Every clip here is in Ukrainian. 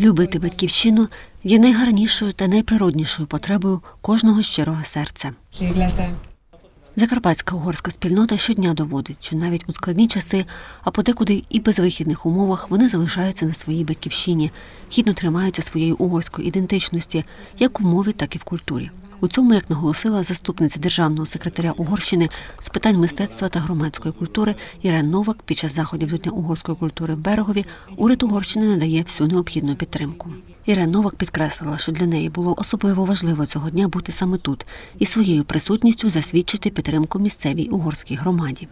Любити батьківщину є найгарнішою та найприроднішою потребою кожного щирого серця. Закарпатська угорська спільнота щодня доводить, що навіть у складні часи, а подекуди і безвихідних умовах вони залишаються на своїй батьківщині, гідно тримаються своєї угорської ідентичності, як в мові, так і в культурі. У цьому, як наголосила заступниця державного секретаря Угорщини з питань мистецтва та громадської культури Ірен Новак під час заходів до Дня угорської культури в Берегові, уряд Угорщини надає всю необхідну підтримку. Ірен Новак підкреслила, що для неї було особливо важливо цього дня бути саме тут і своєю присутністю засвідчити підтримку місцевій угорській громаді.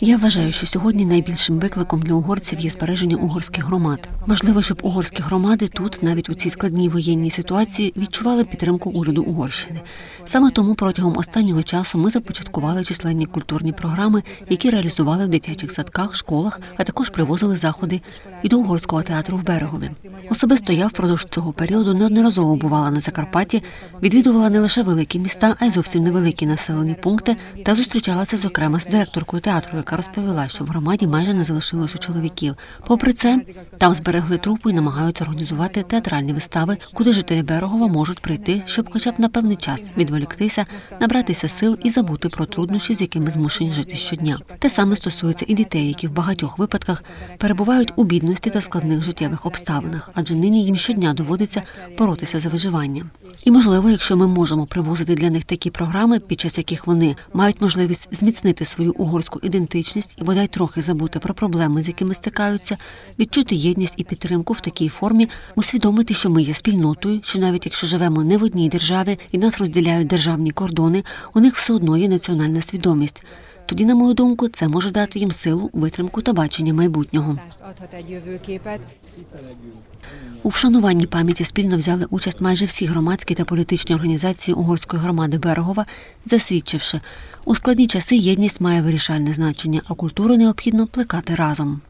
Я вважаю, що сьогодні найбільшим викликом для угорців є збереження угорських громад. Важливо, щоб угорські громади тут, навіть у цій складній воєнній ситуації, відчували підтримку уряду Угорщини. Саме тому протягом останнього часу ми започаткували численні культурні програми, які реалізували в дитячих садках, школах, а також привозили заходи і до угорського театру в берегові. Особисто я впродовж цього періоду неодноразово бувала на Закарпатті, відвідувала не лише великі міста, а й зовсім невеликі населені пункти та зустрічалася зокрема з директоркою театру, яка розповіла, що в громаді майже не залишилося чоловіків. Попри це, там зберегли трупу і намагаються організувати театральні вистави, куди жителі Берегова можуть прийти, щоб, хоча б на певний час, відволіктися, набратися сил і забути про труднощі, з якими змушені жити щодня. Те саме стосується і дітей, які в багатьох випадках перебувають у бідності та складних життєвих обставинах, адже нині їм щодня доводиться боротися за виживання. І можливо, якщо ми можемо привозити для них такі програми, під час яких вони мають можливість зміцнити свою угорську ідентичність і бодай трохи забути про проблеми, з якими стикаються, відчути єдність і підтримку в такій формі, усвідомити, що ми є спільнотою, що навіть якщо живемо не в одній державі і нас розділяють державні кордони, у них все одно є національна свідомість. Тоді, на мою думку, це може дати їм силу, витримку та бачення майбутнього. У вшануванні пам'яті спільно взяли участь майже всі громадські та політичні організації угорської громади Берегова, засвідчивши, у складні часи єдність має вирішальне значення, а культуру необхідно плекати разом.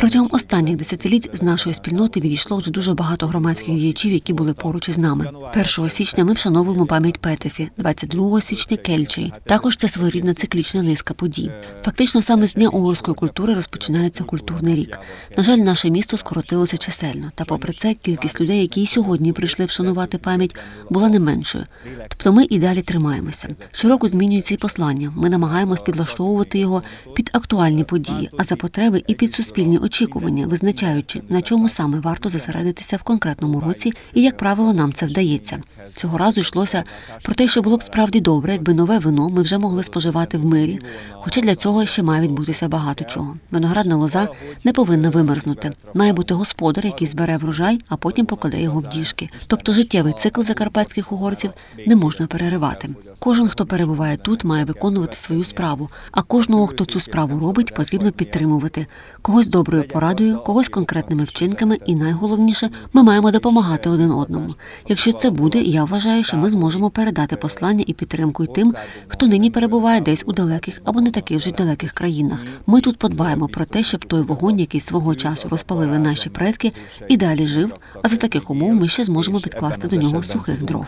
Протягом останніх десятиліть з нашої спільноти відійшло вже дуже багато громадських діячів, які були поруч із нами. 1 січня ми вшановуємо пам'ять Петефі, 22 січня Кельчей. Також це своєрідна циклічна низка подій. Фактично саме з дня угорської культури розпочинається культурний рік. На жаль, наше місто скоротилося чисельно. Та попри це, кількість людей, які і сьогодні прийшли вшанувати пам'ять, була не меншою. Тобто ми і далі тримаємося. Щороку змінюється і послання. Ми намагаємось підлаштовувати його під актуальні події, а за потреби і під суспільні очікування, визначаючи, на чому саме варто зосередитися в конкретному році, і як правило, нам це вдається. Цього разу йшлося про те, що було б справді добре, якби нове вино ми вже могли споживати в мирі. Хоча для цього ще має відбутися багато чого. Виноградна лоза не повинна вимерзнути. Має бути господар, який збере врожай, а потім покладе його в діжки. Тобто життєвий цикл закарпатських угорців не можна переривати. Кожен, хто перебуває тут, має виконувати свою справу. А кожного, хто цю справу робить, потрібно підтримувати когось доброю порадою, когось конкретними вчинками, і найголовніше, ми маємо допомагати один одному. Якщо це буде, я вважаю, що ми зможемо передати послання і підтримку й тим, хто нині перебуває десь у далеких або не таких вже далеких країнах. Ми тут подбаємо про те, щоб той вогонь, який свого часу розпалили наші предки, і далі жив. А за таких умов ми ще зможемо підкласти до нього сухих дров.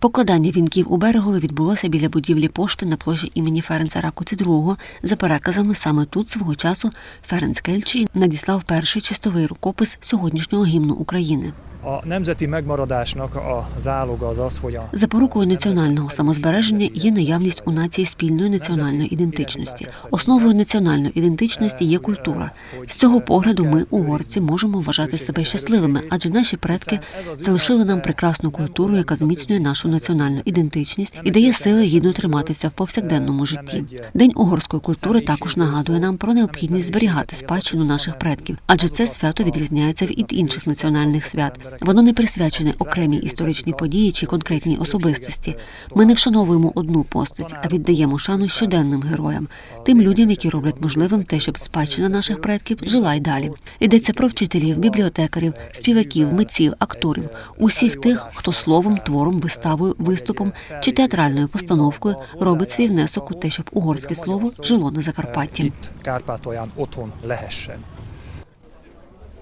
Покладання вінків у берегові відбулося біля будівлі пошти на площі імені Ференца Ракуці II. За переказами саме тут свого часу Ференц Кельчий надіслав перший чистовий рукопис сьогоднішнього гімну України. A nemzeti megmaradásnak a záloga az az, hogy a Запорукою національного самозбереження є наявність у нації спільної національної ідентичності. Основою національної ідентичності є культура. З цього погляду ми, угорці, можемо вважати себе щасливими, адже наші предки залишили нам прекрасну культуру, яка зміцнює нашу національну ідентичність і дає сили гідно триматися в повсякденному житті. День угорської культури також нагадує нам про необхідність зберігати спадщину наших предків, адже це свято відрізняється від інших національних свят. Воно не присвячене окремій історичній події чи конкретній особистості. Ми не вшановуємо одну постать, а віддаємо шану щоденним героям, тим людям, які роблять можливим те, щоб спадщина наших предків жила й далі. Йдеться про вчителів, бібліотекарів, співаків, митців, акторів, усіх тих, хто словом, твором, виставою, виступом чи театральною постановкою робить свій внесок у те, щоб угорське слово жило на Закарпатті.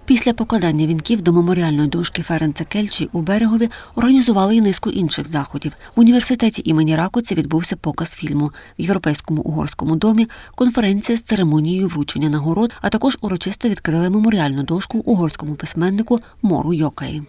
Після покладання вінків до меморіальної дошки Ференца Кельчі у берегові організували і низку інших заходів. В університеті імені Ракоці відбувся показ фільму в європейському угорському домі. Конференція з церемонією вручення нагород, а також урочисто відкрили меморіальну дошку угорському письменнику Мору Йокаї.